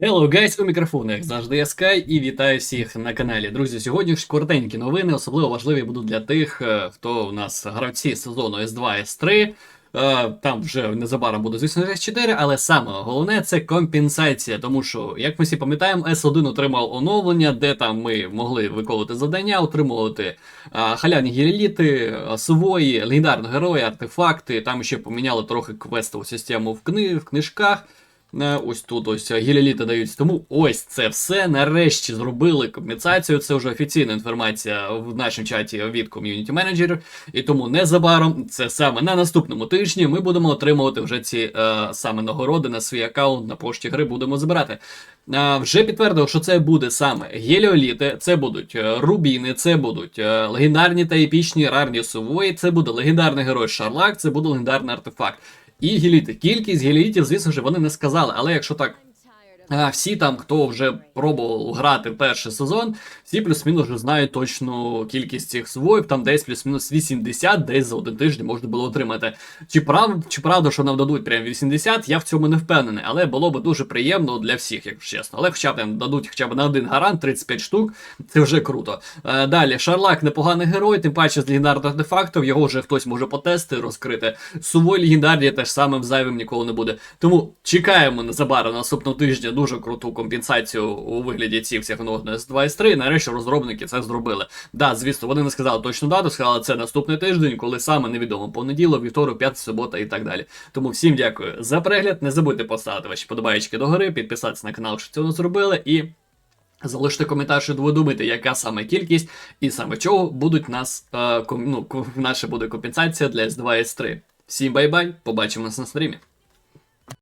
Hello guys, у мікрофону, як завжди, я Sky, і вітаю всіх на каналі. Друзі, сьогодні ж коротенькі новини, особливо важливі будуть для тих, е, хто у нас гравці сезону S2, S3. Е, Там вже незабаром буде, звісно, S4, але саме головне це компенсація, тому що, як ми всі пам'ятаємо, S1 отримав оновлення, де там ми могли виконувати завдання, отримувати е, халявні гіреліти, сувої, легендарні герої, артефакти. Там ще поміняли трохи квестову систему в, кни... в книжках. Е, Ось тут ось гіляліти дають. Тому ось це все нарешті зробили компенсацію. Це вже офіційна інформація в нашому чаті від ком'юніті менеджерів. І тому незабаром, це саме на наступному тижні, ми будемо отримувати вже ці е, саме нагороди на свій аккаунт на пошті гри будемо збирати. Вже підтвердив, що це буде саме геліоліти, це будуть е, рубіни, це будуть е, легендарні та епічні рарні сувої, це буде легендарний герой Шарлак, це буде легендарний артефакт. І геліти. Кількість геліїтів, звісно ж, вони не сказали, але якщо так. Всі там, хто вже пробував грати перший сезон, всі плюс-мінус вже знають точну кількість цих своїв, там десь плюс-мінус 80, десь за один тиждень можна було отримати. Чи правда, чи правда, що нам дадуть прям 80, я в цьому не впевнений, але було б дуже приємно для всіх, якщо чесно. Але хоча б там дадуть хоча б на один гарант 35 штук, це вже круто. Е, далі, Шарлак непоганий герой, тим паче з легендарних артефактів, його вже хтось може потести, розкрити. Сувой легендарні теж самим зайвим ніколи не буде. Тому чекаємо незабаром наступного тижня дуже круту компенсацію у вигляді цих всіх оновлених з 2 3 Нарешті розробники це зробили. Да, звісно, вони не сказали точну дату, сказали це наступний тиждень, коли саме невідомо. Понеділок, вівторок, п'ятий, субота і так далі. Тому всім дякую за перегляд. Не забудьте поставити ваші подобаєчки догори, підписатися на канал, якщо цього не зробили, і. Залиште коментар, що ви думаєте, яка саме кількість і саме чого будуть нас е, ком, ну, наша буде компенсація для S2 S3. Всім бай-бай, побачимось на стрімі.